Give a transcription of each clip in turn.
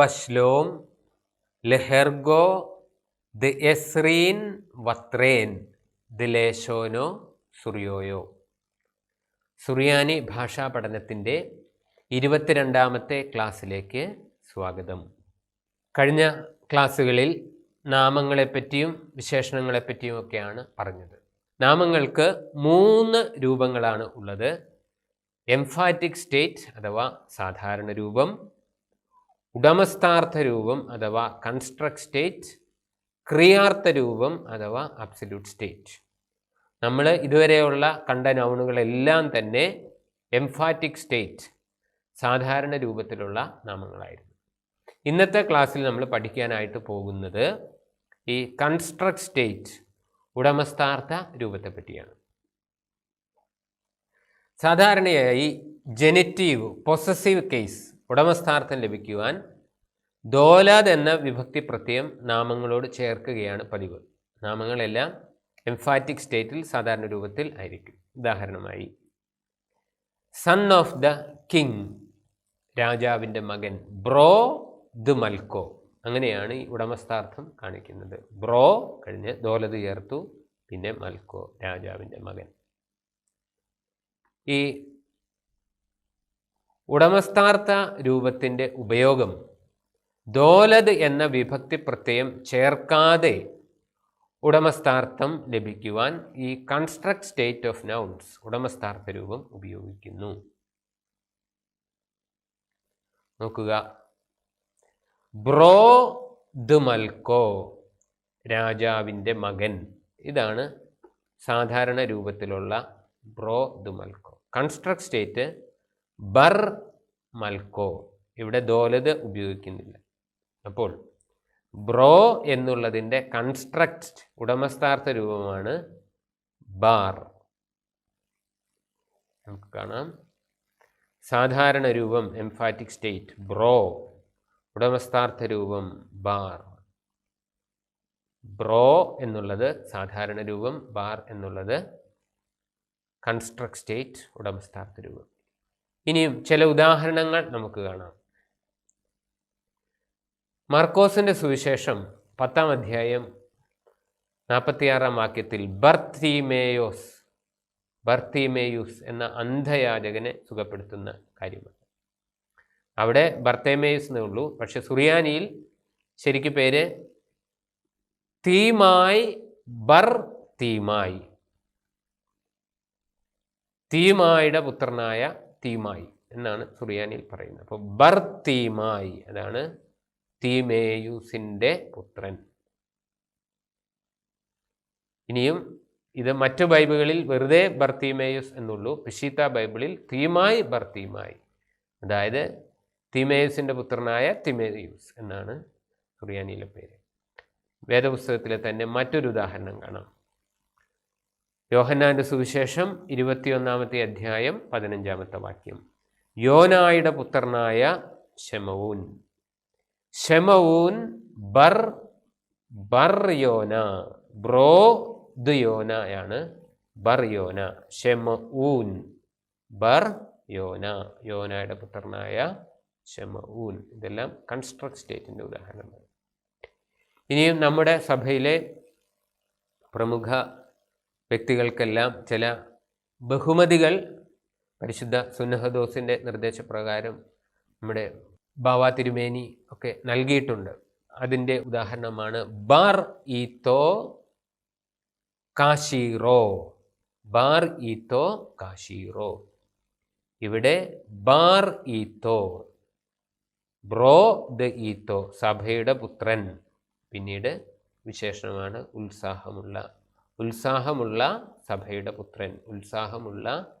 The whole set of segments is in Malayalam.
തോ ബഷ്ലോം ലെഹെർഗോ ദ എസ്രീൻ വത്രേൻ ദിലേശോനോ സുറിയോയോ. സുറിയാനി ഭാഷാ പഠനത്തിന്റെ ഇരുപത്തിരണ്ടാമത്തെ ക്ലാസ്സിലേക്ക് സ്വാഗതം. കഴിഞ്ഞ ക്ലാസ്സുകളിൽ നാമങ്ങളെപ്പറ്റിയും വിശേഷണങ്ങളെപ്പറ്റിയും ഒക്കെയാണ് പറഞ്ഞത്. നാമങ്ങൾക്ക് മൂന്ന് രൂപങ്ങളാണ് ഉള്ളത്. എംഫാറ്റിക് സ്റ്റേറ്റ് അഥവാ സാധാരണ രൂപം ഉടമസ്ഥാർത്ഥ രൂപം അഥവാ കൺസ്ട്രക്ട് സ്റ്റേറ്റ് ക്രിയാർത്ഥ രൂപം അഥവാ അബ്സല്യൂട്ട് സ്റ്റേറ്റ് നമ്മൾ ഇതുവരെയുള്ള കണ്ട നൗണുകളെല്ലാം തന്നെ എംഫാറ്റിക് സ്റ്റേറ്റ് സാധാരണ രൂപത്തിലുള്ള നാമങ്ങളായിരുന്നു. ഇന്നത്തെ ക്ലാസ്സിൽ നമ്മൾ പഠിക്കാനായിട്ട് പോകുന്നത് ഈ കൺസ്ട്രക്ട് സ്റ്റേറ്റ് ഉടമസ്ഥാർത്ഥ രൂപത്തെ പറ്റിയാണ്. സാധാരണയായി ജനറ്റീവ് പൊസസീവ് കേസ് ഉടമസ്ഥാർത്ഥം ലഭിക്കുവാൻ ദോലാദ് എന്ന വിഭക്തി പ്രത്യയം നാമങ്ങളോട് ചേർക്കുകയാണ് പതിവ്. നാമങ്ങളെല്ലാം എംഫാറ്റിക് സ്റ്റേറ്റിൽ സാധാരണ രൂപത്തിൽ ആയിരിക്കും. ഉദാഹരണമായി സൺ ഓഫ് ദ കിങ് രാജാവിന്റെ മകൻ ബ്രോ ദ് മൽക്കോ അങ്ങനെയാണ് ഈ ഉടമസ്ഥാർത്ഥം കാണിക്കുന്നത്. ബ്രോ കഴിഞ്ഞ് ദോലത് ചേർത്തു പിന്നെ മൽക്കോ രാജാവിന്റെ മകൻ. ഈ ഉടമസ്ഥാർത്ഥ രൂപത്തിന്റെ ഉപയോഗം. ദോലത് എന്ന വിഭക്തി പ്രത്യയം ചേർക്കാതെ ഉടമസ്ഥാർത്ഥം ലഭിക്കുവാൻ ഈ കൺസ്ട്രക്ട് സ്റ്റേറ്റ് ഓഫ് നൗൺസ് ഉടമസ്ഥാർത്ഥ രൂപം ഉപയോഗിക്കുന്നു. നോക്കുക. ബ്രോ ദുമൽക്കോ രാജാവിന്റെ മകൻ. ഇതാണ് സാധാരണ രൂപത്തിലുള്ള ബ്രോ ദുമൽക്കോ കൺസ്ട്രക്ട് സ്റ്റേറ്റ് ബർ മൽക്കോ. ഇവിടെ ദോലത് ഉപയോഗിക്കുന്നില്ല. അപ്പോൾ ബ്രോ എന്നുള്ളതിന്റെ കൺസ്ട്രക്റ്റ് ഉടമസ്ഥാർത്ഥ രൂപമാണ് ബാർ. നമുക്ക് കാണാം. സാധാരണ രൂപം എംഫാറ്റിക് സ്റ്റേറ്റ് ബ്രോ. ഉടമസ്ഥാർത്ഥ രൂപം ബാർ. ബ്രോ എന്നുള്ളത് സാധാരണ രൂപം ബാർ എന്നുള്ളത് കൺസ്ട്രക്ട് സ്റ്റേറ്റ് ഉടമസ്ഥാർത്ഥ രൂപം. ഇനിയും ചില ഉദാഹരണങ്ങൾ നമുക്ക് കാണാം. മർക്കോസിന്റെ സുവിശേഷം പത്താം അധ്യായം നാൽപ്പത്തിയാറാം വാക്യത്തിൽ ബർത്തിമേയോസ് ബർത്തിമേയൂസ് എന്ന അന്ധയാചകനെ സുഖപ്പെടുത്തുന്ന കാര്യമാണ്. അവിടെ ബർത്തേമേയൂസ് എന്നേ ഉള്ളൂ. പക്ഷെ സുറിയാനിയിൽ ശരിക്ക് പേര് തീമായി ബർ തീമായി. തീമായുടെ പുത്രനായ തീമായി എന്നാണ് സുറിയാനിയിൽ പറയുന്നത്. അപ്പോൾ ബർ തീമായി അതാണ് തീമേയൂസിന്റെ പുത്രൻ. ഇനിയും ഇത് മറ്റു ബൈബിളുകളിൽ വെറുതെ ബർത്തിമേയുസ് എന്നുള്ളൂ. പിഷീത്ത ബൈബിളിൽ തീമായി ബർത്തിമായി അതായത് തിമേയുസിന്റെ പുത്രനായ തിമേയൂസ് എന്നാണ് സുറിയാനിയിലെ പേര്. വേദപുസ്തകത്തിലെ തന്നെ മറ്റൊരു ഉദാഹരണം കാണാം. യോഹന്നാന്റെ സുവിശേഷം ഇരുപത്തിയൊന്നാമത്തെ അധ്യായം പതിനഞ്ചാമത്തെ വാക്യം. യോനായുടെ പുത്രനായ ശമവൂൻ. ഷെമവൂൻ ബർ ബർ യോന ബ്രോ ദ് യോനയാണ് ബർ യോന ഷെമഊൻ ബർ യോന യോനയുടെ പുത്രനായ ഷെമഊൻ ഇതെല്ലാം കൺസ്ട്രക്ട് സ്റ്റേറ്റിന്റെ ഉദാഹരണമാണ് ഇനിയും നമ്മുടെ സഭയിലെ പ്രമുഖ വ്യക്തികൾക്കെല്ലാം ചില ബഹുമതികൾ പരിശുദ്ധ സുന്നഹദോസിന്റെ നിർദ്ദേശപ്രകാരം നമ്മുടെ ബാവ തിരുമേനി ഒക്കെ നൽകിയിട്ടുണ്ട്. അതിന്റെ ഉദാഹരണമാണ് ബാർ ഈത്തോ കാശീറോ ബാർ ഈത്തോ കാശീറോ. ഇവിടെ ബാർ ഈത്തോ ബ്രോ ദ ഈത്തോ സഭയുടെ പുത്രൻ. പിന്നീട് വിശേഷണമാണ് ഉത്സാഹമുള്ള ഉത്സാഹമുള്ള സഭയുടെ പുത്രൻ ഉത്സാഹമുള്ള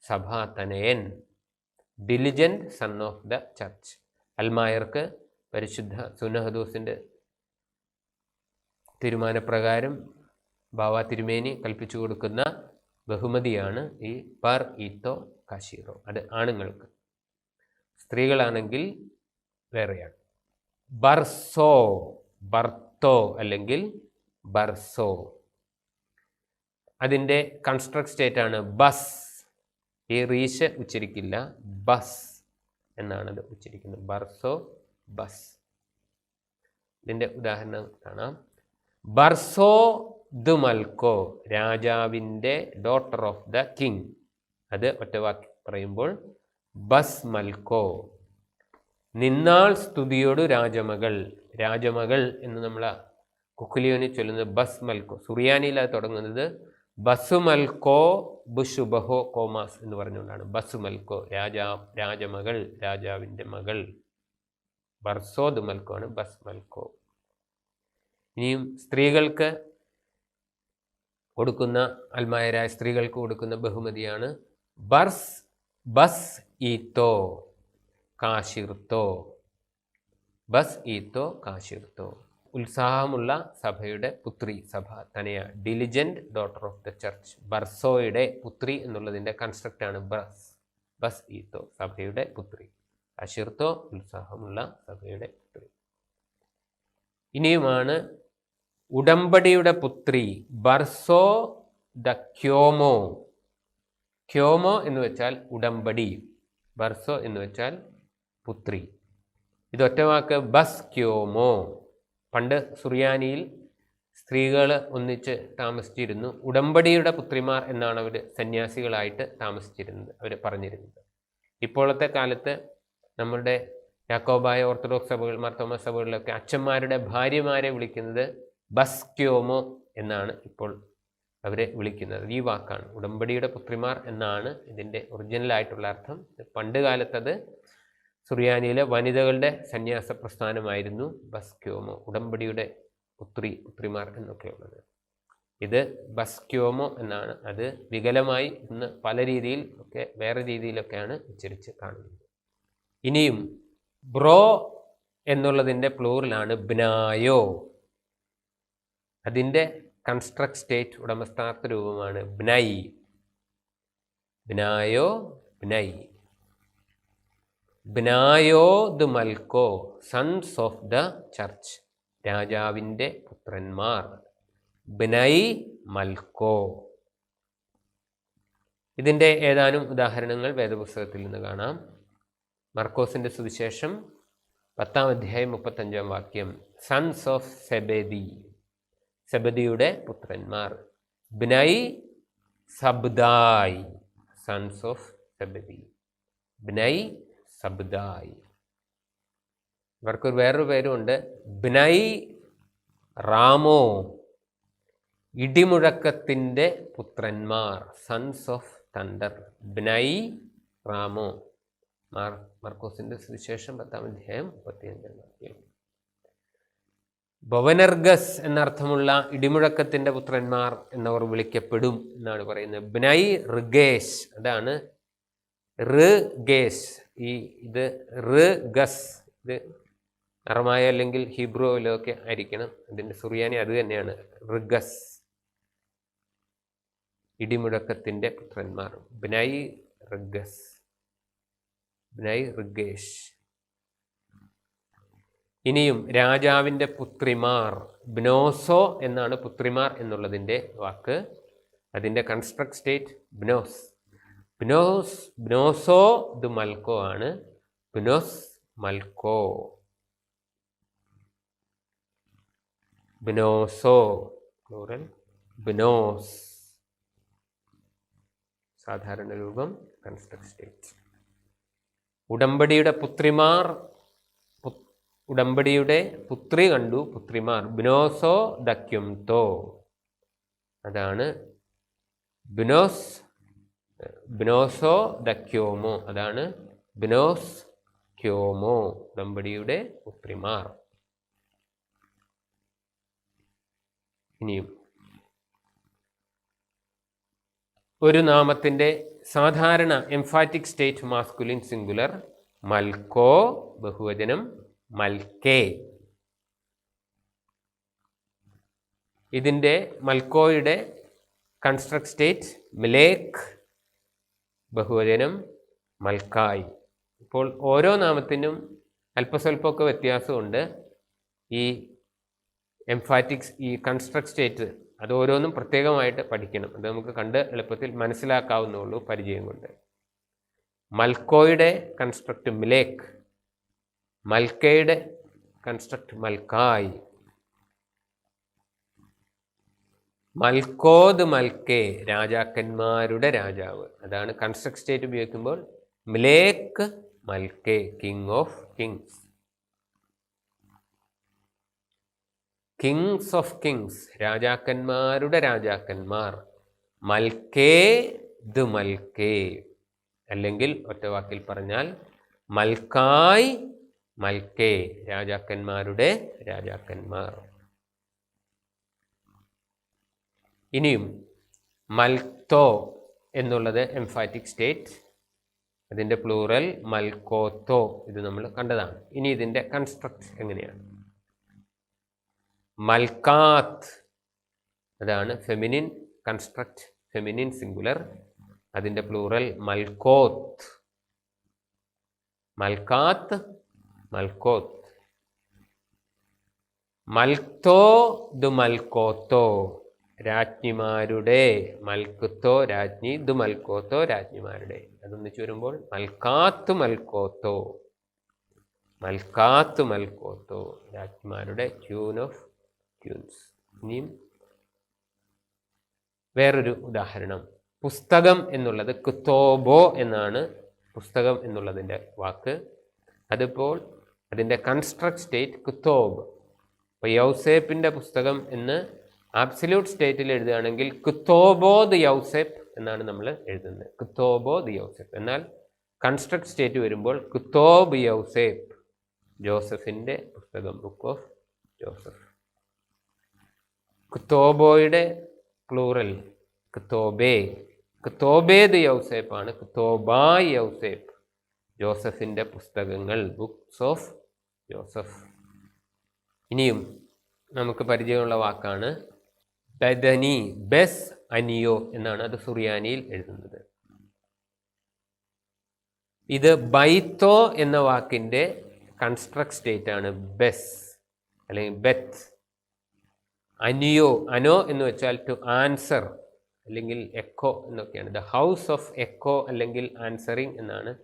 സഭാതനയൻ diligent son of the church അൽമായർക്ക് പരിശുദ്ധ സുനഹദോസിന്റെ തീരുമാനപ്രകാരം ബാവ തിരുമേനി കൽപ്പിച്ചു കൊടുക്കുന്ന ബഹുമതിയാണ് ഈ പർ ഈത്തോ കാശീറോ. അത് ആണുങ്ങൾക്ക്. സ്ത്രീകളാണെങ്കിൽ വേറെയാണ്. ബർസോ ബർത്തോ അല്ലെങ്കിൽ ബർസോ. അതിന്റെ കൺസ്ട്രക്ട് സ്റ്റേറ്റ് ആണ് ബസ് ഈ റീശ ഉച്ചരിക്കില്ല. ബസ് എന്നാണ് അത് ഉച്ചരിക്കുന്നത്. ബർസോ ബസ് ഇതിന്റെ ഉദാഹരണം കാണാം. ബർസോ ദു മൽക്കോ രാജാവിന്റെ ഡോട്ടർ ഓഫ് ദ കിങ് അത് ഒറ്റ വാക്ക് പറയുമ്പോൾ ബസ് മൽക്കോ നിന്നാൾ സ്തുതിയോട് രാജമകൾ. രാജമകൾ എന്ന് നമ്മൾ കുക്കുലിയോനി ചൊല്ലുന്നത് ബസ് മൽക്കോ സുറിയാനിയിൽ അത് തുടങ്ങുന്നത് ബസ് മൽക്കോ ബുഷുബഹോ കോമാസ് എന്ന് പറഞ്ഞുകൊണ്ടാണ്. ബസ് മൽക്കോ രാജാ രാജമകൾ രാജാവിന്റെ മകൾ. ബർസോദ് മൽക്കോ ആണ് ബസ് മൽക്കോ ഇനിയും സ്ത്രീകൾക്ക് കൊടുക്കുന്ന അൽമായരായ സ്ത്രീകൾക്ക് കൊടുക്കുന്ന ബഹുമതിയാണ് ബർസ് ബസ് ഈത്തോ കാശിർത്തോ. ബസ് ഈത്തോ കാശിർത്തോ. ഉത്സാഹമുള്ള സഭയുടെ പുത്രി സഭ തന്നെയാണ് diligent daughter of the church ബർസോയുടെ പുത്രി എന്നുള്ളതിന്റെ കൺസ്ട്രക്റ്റാണ് ബസ്. ബസ് ഈത്തോ സഭയുടെ പുത്രി. അഷിർത്തോ ഉത്സാഹമുള്ള സഭയുടെ പുത്രി. ഇനിയുമാണ് ഉടമ്പടിയുടെ പുത്രി ബർസോ ദ ക്യോമോ. ക്യോമോ എന്ന് വെച്ചാൽ ഉടമ്പടി. ബർസോ എന്ന് വെച്ചാൽ പുത്രി. ഇതൊറ്റ വാക്ക് ബസ് ക്യോമോ. പണ്ട് സുറിയാനിയിൽ സ്ത്രീകൾ ഒന്നിച്ച് താമസിച്ചിരുന്നു. ഉടമ്പടിയുടെ പുത്രിമാർ എന്നാണ് അവർ സന്യാസികളായിട്ട് താമസിച്ചിരുന്നത് അവർ പറഞ്ഞിരുന്നത്. ഇപ്പോഴത്തെ കാലത്ത് നമ്മളുടെ യാക്കോബായ ഓർത്തഡോക്സ് സഭകൾ മർത്തോമ സഭകളിലൊക്കെ അച്ഛന്മാരുടെ ഭാര്യമാരെ വിളിക്കുന്നത് ബസ്ക്യോമോ എന്നാണ് ഇപ്പോൾ അവരെ വിളിക്കുന്നത്. ഈ വാക്കാണ്. ഉടമ്പടിയുടെ പുത്രിമാർ എന്നാണ് ഇതിന്റെ ഒറിജിനലായിട്ടുള്ള അർത്ഥം. പണ്ട് കാലത്തത് സുറിയാനിയിലെ വനിതകളുടെ സന്യാസ പ്രസ്ഥാനമായിരുന്നു ബസ്ക്യോമോ ഉടമ്പടിയുടെ പുത്രി പുത്രിമാർ എന്നൊക്കെയുള്ളത്. ഇത് ബസ്ക്യോമോ എന്നാണ്. അത് വികലമായി ഇന്ന് പല രീതിയിൽ ഒക്കെ വേറെ രീതിയിലൊക്കെയാണ് ഉച്ചരിച്ച് കാണുന്നത്. ഇനിയും ബ്രോ എന്നുള്ളതിന്റെ പ്ലൂറിലാണ് ബ്നായോ അതിന്റെ കൺസ്ട്രക്ട് സ്റ്റേറ്റ് ഉടമസ്ഥാർത്ഥ രൂപമാണ് ബ്നൈ ബ്നായോ ബിനൈ ബിനായോ ദ് മൽക്കോ സൺസ് ഓഫ് ദ ചർച്ച് രാജാവിന്റെ പുത്രന്മാർ. ബ്നൈ മൽക്കോ. ഇതിന്റെ ഏതാനും ഉദാഹരണങ്ങൾ വേദപുസ്തകത്തിൽ നിന്ന് കാണാം. മർക്കോസിന്റെ സുവിശേഷം പത്താം അധ്യായം മുപ്പത്തഞ്ചാം വാക്യം. സൺസ് ഓഫ് സെബേദി സെബദിയുടെ പുത്രന്മാർ. ബ്നൈ സബ്ദായ് സൺസ് ഓഫ് സെബദി ബിനൈ സബ്ദായ്. ഇവർക്കൊരു വേറൊരു പേരുമുണ്ട്. ബിനൈ റാമോ ഇടിമുഴക്കത്തിന്റെ പുത്രന്മാർ സൺസ് ഓഫ് തണ്ടർ ബിനൈ റാമോ. മാർ മർക്കോസിന്റെ സുവിശേഷം പത്താം അധ്യായം മുപ്പത്തിയഞ്ചാം വാക്യം. ഭവനർഗസ് എന്നർത്ഥമുള്ള ഇടിമുഴക്കത്തിന്റെ പുത്രന്മാർ എന്നവർ വിളിക്കപ്പെടും എന്നാണ് പറയുന്നത്. ബിനൈ റിഗേഷ് അതാണ് ഋഗേഷ് ഈ ഇത് റ് ഗസ്. ഇത് അറമായ അല്ലെങ്കിൽ ഹിബ്രുവിലൊക്കെ ആയിരിക്കണം. അതിന്റെ സുറിയാനി അത് തന്നെയാണ്. റിഗസ് ഇടിമുഴക്കത്തിന്റെ പുത്രന്മാർ. ബിനായി റിഗസ് ബിനായി റിഗേഷ് ഇനിയും രാജാവിന്റെ പുത്രിമാർ. ബ്നോസോ എന്നാണ് പുത്രിമാർ എന്നുള്ളതിന്റെ വാക്ക്. അതിന്റെ കൺസ്ട്രക്ട് സ്റ്റേറ്റ് ബ്നോസ്. ബ്നോസ് ബ്നോസോ ദു മൽക്കോ ആണ്. ബ്നോസ് മൽക്കോ ബ്നോസോ പ്ലൂറൽ ബ്നോസ് സാധാരണ രൂപം കൺസ്ട്രക്ട് സ്റ്റേറ്റ് ഉടമ്പടിയുടെ പുത്രിമാർ ഉടമ്പടിയുടെ പുത്രി കണ്ടു പുത്രിമാർ. ബിനോസോ ദക്യുംതോ അതാണ്. ബിനോസ് ബിനോസോ ദക്യോമോ അതാണ് ബിനോസ് ക്യോമോ ദമ്പടിയുടെ പുത്രിമാർ. ഇനിയും. ഒരു നാമത്തിന്റെ സാധാരണ എംഫാറ്റിക് സ്റ്റേറ്റ് മാസ്കുലിൻ സിംഗുലർ മൽക്കോ ബഹുവചനം മൽക്കേ. ഇതിന്റെ മൽക്കോയുടെ കൺസ്ട്രക്ട് സ്റ്റേറ്റ് മിലേക്ക് ബഹുവചനം മൽക്കായ്. ഇപ്പോൾ ഓരോ നാമത്തിനും അല്പസ്വല്പമൊക്കെ വ്യത്യാസമുണ്ട്. ഈ എംഫാറ്റിക്സ് ഈ കൺസ്ട്രക്ട് സ്റ്റേറ്റ് അത് ഓരോന്നും പ്രത്യേകമായിട്ട് പഠിക്കണം. അത് നമുക്ക് കണ്ട് എളുപ്പത്തിൽ മനസ്സിലാക്കാവുന്നുള്ളൂ പരിചയം കൊണ്ട്. മൽക്കോയുടെ കൺസ്ട്രക്റ്റ് മിലേക്ക് മൽക്കയുടെ കൺസ്ട്രക്റ്റ് മൽക്കായ്. മൽക്കോദ് മൽക്കേ രാജാക്കന്മാരുടെ രാജാവ്. അതാണ് കൺസ്ട്രക്ട് സ്റ്റേറ്റ് ഉപയോഗിക്കുമ്പോൾ മിലേക്ക് മൽക്കേ king of kings kings of kings രാജാക്കന്മാരുടെ രാജാക്കന്മാർ. മൽക്കേ ദ് മൽക്കേ. അല്ലെങ്കിൽ ഒറ്റ വാക്കിൽ പറഞ്ഞാൽ മൽക്കായ് മൽക്കേ രാജാക്കന്മാരുടെ രാജാക്കന്മാർ. ഇനിയും മൽത്തോ എന്നുള്ളത് എംഫാറ്റിക് സ്റ്റേറ്റ് അതിന്റെ പ്ലൂറൽ മൽക്കോത്തോ ഇത് നമ്മൾ കണ്ടതാണ്. ഇനി ഇതിന്റെ കൺസ്ട്രക്ട് എങ്ങനെയാണ്? മൽക്കാത്ത് അതാണ് ഫെമിനിൻ കൺസ്ട്രക്ട് ഫെമിനിൻ സിംഗുലർ അതിന്റെ പ്ലൂറൽ മൽക്കോത്ത്. മൽക്കാത്ത് മൽക്കോത്ത്. മൽത്തോ ദു മൽക്കോത്തോ. രാജ്ഞിമാരുടെ മൽക്കുത്തോ രാജ്ഞി ദു മൽക്കോത്തോ രാജ്ഞിമാരുടെ. അതൊന്നിച്ച് വരുമ്പോൾ മൽക്കാത്തു മൽക്കോത്തോ. മൽക്കാത്തു മൽക്കോത്തോ രാജ്ഞിമാരുടെ ക്യൂൻ ഓഫ് ക്യൂൻസ് ഇനിയും വേറൊരു ഉദാഹരണം. പുസ്തകം എന്നുള്ളത് കുത്തോബോ എന്നാണ് പുസ്തകം എന്നുള്ളതിന്റെ വാക്ക്. അതിപ്പോൾ അതിന്റെ കൺസ്ട്രക്ട് സ്റ്റേറ്റ് കുത്തോബ്. അപ്പോൾ യൗസേപ്പിന്റെ പുസ്തകം എന്ന് ആബ്സല്യൂട്ട് സ്റ്റേറ്റിൽ എഴുതുകയാണെങ്കിൽ കുത്തോബോ ദി യൗസെപ്പ് എന്നാണ് നമ്മൾ എഴുതുന്നത്. കുത്തോബോ ദി യൗസെപ്പ് എന്നാൽ കൺസ്ട്രക്ട് സ്റ്റേറ്റ് വരുമ്പോൾ കുത്തോബ് യൗസേപ്പ് ജോസഫിന്റെ പുസ്തകം ബുക്ക് ഓഫ് ജോസഫ് കുത്തോബോയുടെ പ്ലൂറൽ കുത്തോബേ കുത്തോബേ ദി യൗസേപ്പാണ് കുത്തോബായ് യൗസേപ്പ് ജോസഫിന്റെ പുസ്തകങ്ങൾ ബുക്സ് ഓഫ് ജോസഫ് ഇനിയും നമുക്ക് പരിചയമുള്ള വാക്കാണ് ബദനി ബെസ് അനിയോ എന്നാണ് അത് സുറിയാനിയിൽ എഴുതുന്നത്. ഇത് ബൈത്തോ എന്ന വാക്കിന്റെ കൺസ്ട്രക്ട് സ്റ്റേറ്റ് ആണ് ബെസ് അല്ലെങ്കിൽ ബെത്ത്. അനിയോ അനോ എന്ന് വെച്ചാൽ ടു ആൻസർ അല്ലെങ്കിൽ എക്കോ എന്നൊക്കെയാണ്. ദ ഹൗസ് ഓഫ് എക്കോ അല്ലെങ്കിൽ ആൻസറിങ് എന്നാണ്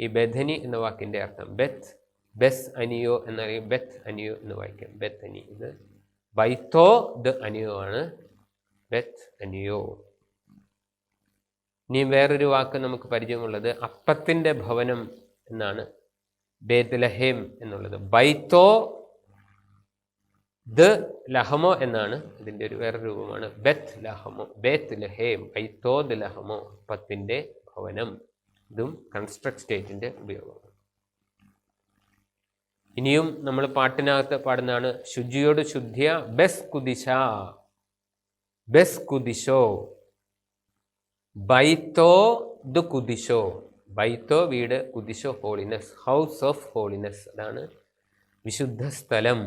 ഈ ബെഥനി എന്ന വാക്കിന്റെ അർത്ഥം. ബെത്ത് ബെസ് അനിയോ എന്നറിയും ബെത്ത് അനിയോ എന്ന് വായിക്കാം. ബെത്ത് അനി ഇത് ബൈത്തോ ദ അനിയോ ആണ്. ബെത്ത് അനിയോ. ഇനി വേറൊരു വാക്ക് നമുക്ക് പരിചയമുള്ളത് അപ്പത്തിന്റെ ഭവനം എന്നാണ്. ബേത്ലഹേം എന്നുള്ളത്. ബൈത്തോ ദ ലഹമോ എന്നാണ്. ഇതിന്റെ ഒരു വേറെ രൂപമാണ്. ബെത്ത് ലഹമോ ബേത്ത് ലഹേം ബൈത്തോ ദ ലഹമോ അപ്പത്തിന്റെ ഭവനം. ഇതും കൺസ്ട്രക്ട് സ്റ്റേറ്റിന്റെ ഉപയോഗമാണ്. ഇനിയും നമ്മൾ പാട്ടിനകത്ത് പാടുന്നതാണ് ശുചിയോട് ശുദ്ധിയ ബെസ് കുദിശ ബെസ് കുദിശോ ബൈത്തോ ദു കുദിശോ ബൈത്തോ വീട് കുദിശോ ഹോളിനെസ്. House of holiness. അതാണ് വിശുദ്ധ സ്ഥലം.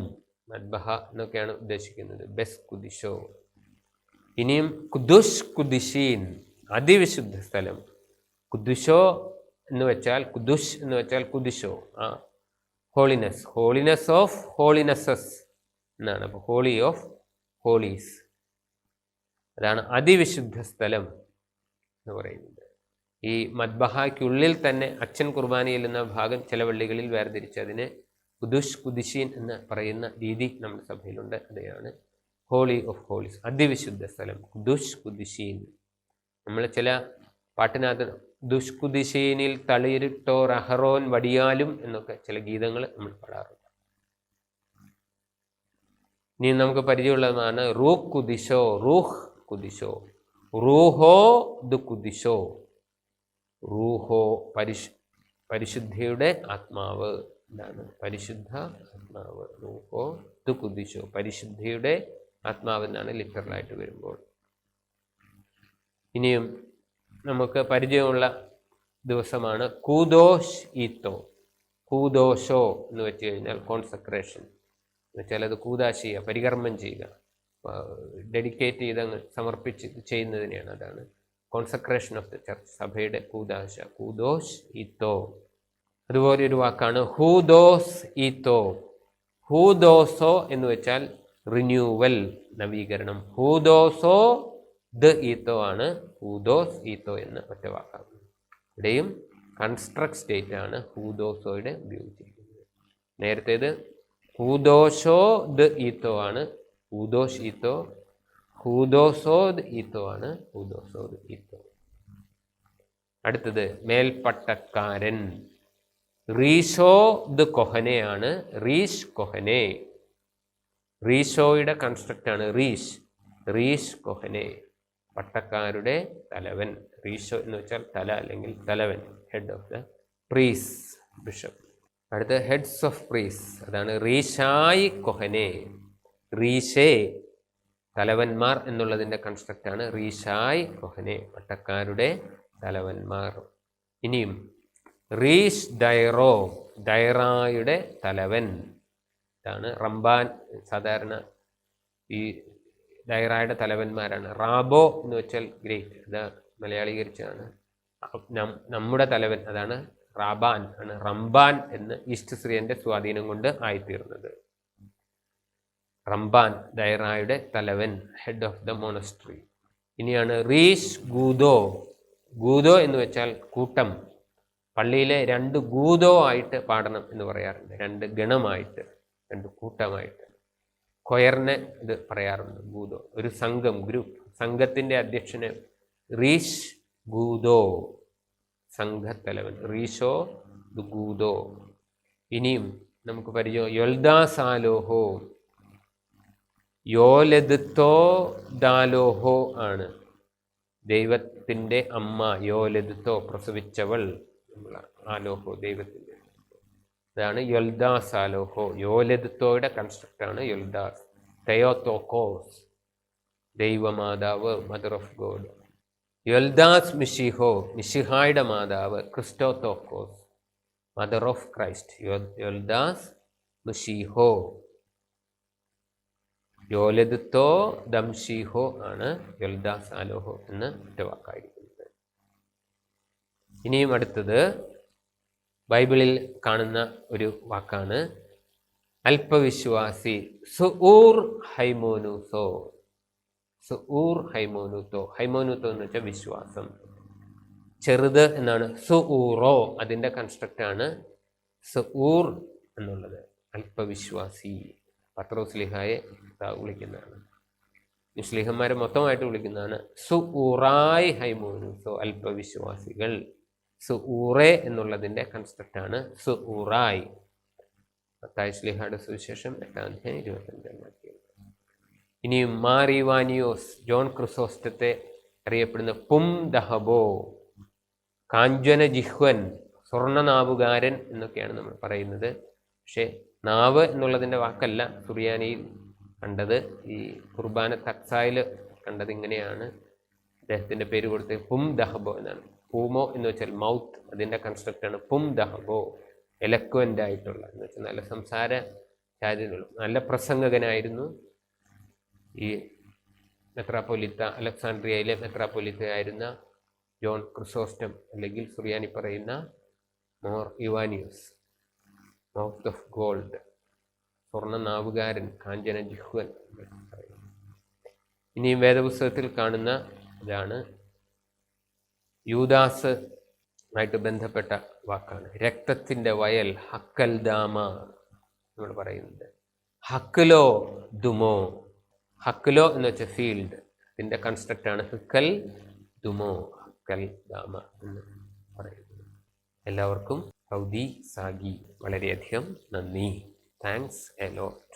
മദ്ബഹ എന്നൊക്കെയാണ് ഉദ്ദേശിക്കുന്നത്. ബെസ് കുദിശോ ഇനിയും കുദുഷ് കുദിശീൻ അതിവിശുദ്ധ സ്ഥലം. കുദുഷോ എന്ന് വെച്ചാൽ കുദുഷ് എന്ന് വെച്ചാൽ കുദിശോ ആ ഹോളിനെസ് ഹോളിനെസ് ഓഫ് ഹോളിനെസ്സസ് എന്നാണ്. അപ്പോൾ ഹോളി ഓഫ് ഹോളീസ് അതാണ് അതിവിശുദ്ധ സ്ഥലം എന്ന് പറയുന്നത്. ഈ മദ്ബഹയ്ക്കുള്ളിൽ തന്നെ അച്ഛൻ കുർബാനയിൽ എന്ന ഭാഗം ചില പള്ളികളിൽ വേർതിരിച്ച് അതിനെ കുദുഷ് കുദിശീൻ എന്ന് പറയുന്ന രീതി നമ്മുടെ സഭയിലുണ്ട്. അതെയാണ് ഹോളി ഓഫ് ഹോളീസ് അതിവിശുദ്ധ സ്ഥലം. കുദുഷ് കുദിശീൻ. നമ്മൾ ചില പാട്ടിനകത്ത് ദുഷ്കുദിശീനിൽ തളിരിട്ടോർ അഹറോൻ വടിയാലും എന്നൊക്കെ ചില ഗീതങ്ങൾ നമ്മൾ പാടാറുണ്ട്. ഇനി നമുക്ക് പരിചയമുള്ളതാണ് റൂഹ് കുദിശോ റൂഹ് കുദിശോ റൂഹോ ദു കുദിശോ റൂഹോ പരിശു പരിശുദ്ധിയുടെ ആത്മാവ് എന്താണ് പരിശുദ്ധ ആത്മാവ് റൂഹോ ദു കുദിശോ പരിശുദ്ധിയുടെ ആത്മാവ് എന്നാണ് ലിറ്ററലായിട്ട് വരുമ്പോൾ. ഇനിയും നമുക്ക് പരിചയമുള്ള ദിവസമാണ് കൂദോഷ് ഈത്തോ. കൂദോഷോ എന്ന് വെച്ച് കഴിഞ്ഞാൽ കോൺസെക്രേഷൻ വെച്ചാൽ അത് കൂതാശിയ പരികർമ്മം ചെയ്യുക. ഡെഡിക്കേറ്റ് ചെയ്ത് സമർപ്പിച്ച് ചെയ്യുന്നതിനെയാണ് അതാണ് കോൺസെക്രേഷൻ ഓഫ് ദ ചർച്ച് സഭയുടെ കൂതാശ കൂദോഷ് ഈത്തോ. അതുപോലെ ഒരു വാക്കാണ് ഹൂദോസ് ഈത്തോ. ഹൂദോസോ എന്ന് വെച്ചാൽ റിന്യൂവൽ നവീകരണം. ഹൂദോസോ ദ ഈത്തോ ആണ് ഹൂദോസ് ഈത്തോ എന്ന് ഒറ്റ വാക്കാണ്. ഇവിടെയും കൺസ്ട്രക്ട് സ്റ്റേറ്റ് ആണ് ഹൂദോസോയുടെ ഉപയോഗിച്ചിരിക്കുന്നത്. നേരത്തേത് ഹൂദോഷോ ദ ഈത്തോ ആണ് ഹൂദോഷ് ഈത്തോ ഹൂദോസോദ് ഈത്തോ ആണ് ഹൂദോസോദ് ഈത്തോ. അടുത്തത് മേൽപ്പട്ടക്കാരൻ. റീഷോ ദ് ആണ് റീഷ് കൊഹനെ. റീഷോയുടെ ആണ് റീഷ് റീഷ് കൊഹനെ. പട്ടക്കാരുടെ തലവൻ റീഷോ എന്ന് വെച്ചാൽ തല അല്ലെങ്കിൽ തലവൻ head of the priest bishop അടുത്ത ഹെഡ്സ് ഓഫ് പ്രീസ് അതാണ് റീഷായി കൊഹനെ. റീഷേ തലവന്മാർ എന്നുള്ളതിന്റെ കൺസ്ട്രക്റ്റാണ് റീഷായ് കൊഹനെ പട്ടക്കാരുടെ തലവന്മാർ. ഇനിയും റീഷ് ഡൈറോ ഡൈറായുടെ തലവൻ. ഇതാണ് റംബാൻ സാധാരണ ഈ ഡൈറായുടെ തലവന്മാരാണ്. റാബോ എന്ന് വെച്ചാൽ ഗ്രേറ്റ് അത് മലയാളീകരിച്ചതാണ്. നമ്മുടെ തലവൻ അതാണ് റാബാൻ. ആണ് റംബാൻ എന്ന് ഈസ്റ്റ് സിറിയന്റെ സ്വാധീനം കൊണ്ട് ആയിത്തീർന്നത്. റംബാൻ ഡൈറായുടെ തലവൻ ഹെഡ് ഓഫ് ദ മോണസ്ട്രി ഇനിയാണ് റീഷ് ഗൂദോ. ഗൂദോ എന്ന് വെച്ചാൽ കൂട്ടം. പള്ളിയിലെ രണ്ട് ഗൂദോ ആയിട്ട് പാടണം എന്ന് പറയാറുണ്ട്. രണ്ട് ഗണമായിട്ട് രണ്ട് കൂട്ടമായിട്ട്. കൊയറിനെ ഇത് പറയാറുണ്ട് ഭൂതോ. ഒരു സംഘം ഗ്രൂപ്പ്. സംഘത്തിന്റെ അധ്യക്ഷന് റീഷ് ഗൂതോ സംഘത്തലവൻ. റീഷോ ഗൂതോ ഇനിയും നമുക്ക് പരിചയം യൊൽദാസാലോഹോ യോലദത്തോ ദാലോഹോ ആണ് ദൈവത്തിന്റെ അമ്മ. യോലദത്തോ പ്രസവിച്ചവൾ. ആലോഹോ ദൈവത്തിന്റെ ഇതാണ് യൊൽദാസ് ആലോഹോ യോലദത്തോയുടെ കൺസ്ട്രക്റ്റാണ് യൊൽദാസ്. തെയോത്തോക്കോസ് ദൈവമാതാവ് മദർ ഓഫ് ഗോഡ് യൊൽദാസ് മിഷിഹോ മിഷിഹായുടെ മാതാവ് ക്രിസ്റ്റോത്തോക്കോസ് മദർ ഓഫ് ക്രൈസ്റ്റ് യൊൽദാസ് മിഷിഹോ യോലദത്തോ ദംഷിഹോ ആണ് യൊൽദാസ് ആലോഹോ എന്ന് ഒറ്റ വാക്കായിരിക്കുന്നത് ഇനിയും അടുത്തത് ബൈബിളിൽ കാണുന്ന ഒരു വാക്കാണ് അല്പവിശ്വാസി. സുഊർ ഹൈമോനുസോ. സുഊർ ഹൈമോനുത്തോ. ഹൈമോനുത്തോ എന്ന് വെച്ചാൽ വിശ്വാസം. ചെറുത് എന്നാണ് സുഊറോ. അതിന്റെ കൺസ്ട്രക്റ്റാണ് സുഊർ എന്നുള്ളത്. അല്പവിശ്വാസി. പത്രോസ്ലിഹായെ വിളിക്കുന്നതാണ്. മുസ്ലിഹന്മാരെ മൊത്തമായിട്ട് വിളിക്കുന്നതാണ് സുഊറായ് ഹൈമോനുസോ. അല്പവിശ്വാസികൾ. സുഊറേ എന്നുള്ളതിന്റെ കൺസ്ട്രക്റ്റാണ് സുഊറായ്. മത്തായി ശ്ലിഹയുടെ സുവിശേഷം എട്ടാം അധ്യായം ഇരുപത്തഞ്ചാം ഇനിയും മാറിവാനിയോസ് ജോൺ ക്രിസോസ്റ്റത്തെ അറിയപ്പെടുന്ന പും ദഹബോ കാഞ്ചന ജിഹ്വൻ സ്വർണനാവുകാരൻ എന്നൊക്കെയാണ് നമ്മൾ പറയുന്നത്. പക്ഷേ നാവ് എന്നുള്ളതിന്റെ വാക്കല്ല സുറിയാനിയിൽ കണ്ടത്. ഈ കുർബാന തക്സായിൽ കണ്ടത് ഇങ്ങനെയാണ്. അദ്ദേഹത്തിന്റെ പേര് കൊടുത്ത് പും ദഹബോ എന്നാണ്. പൂമോ എന്ന് വെച്ചാൽ മൗത്ത് അതിന്റെ കൺസ്ട്രക്റ്റാണ് പും ദഹബോ എലക്വന്റ് ആയിട്ടുള്ള എന്ന് വെച്ചാൽ നല്ല സംസാര ചാര്യനുള്ള നല്ല പ്രസംഗകനായിരുന്നു ഈ മെത്രാപ്പൊലിത്ത അലക്സാണ്ട്രിയയിലെ മെത്രാപ്പൊലിത്ത ആയിരുന്ന ജോൺ ക്രിസോസ്റ്റം അല്ലെങ്കിൽ സുറിയാനി പറയുന്ന more Ivanios mouth of gold സ്വർണ നാവുകാരൻ കാഞ്ചന ജിഹ്വൻ ഇനിയും വേദപുസ്തകത്തിൽ കാണുന്ന ഇതാണ് യൂദാസ് ആയിട്ട് ബന്ധപ്പെട്ട വാക്കാണ്. രക്തത്തിന്റെ വയൽ ഹക്കൽ ദാമ നമ്മൾ പറയുന്നത് ഹക്കലോ ദുമോ. ഹക്കലോ എന്ന് വെച്ച ഫീൽഡ് അതിന്റെ കൺസ്ട്രക്റ്റ് ആണ് ഹക്കൽ ദുമോ ഹക്കൽ ദാമ എന്ന് പറയുന്നത്. എല്ലാവർക്കും സൗദി സാഗി വളരെയധികം നന്ദി. Thanks a lot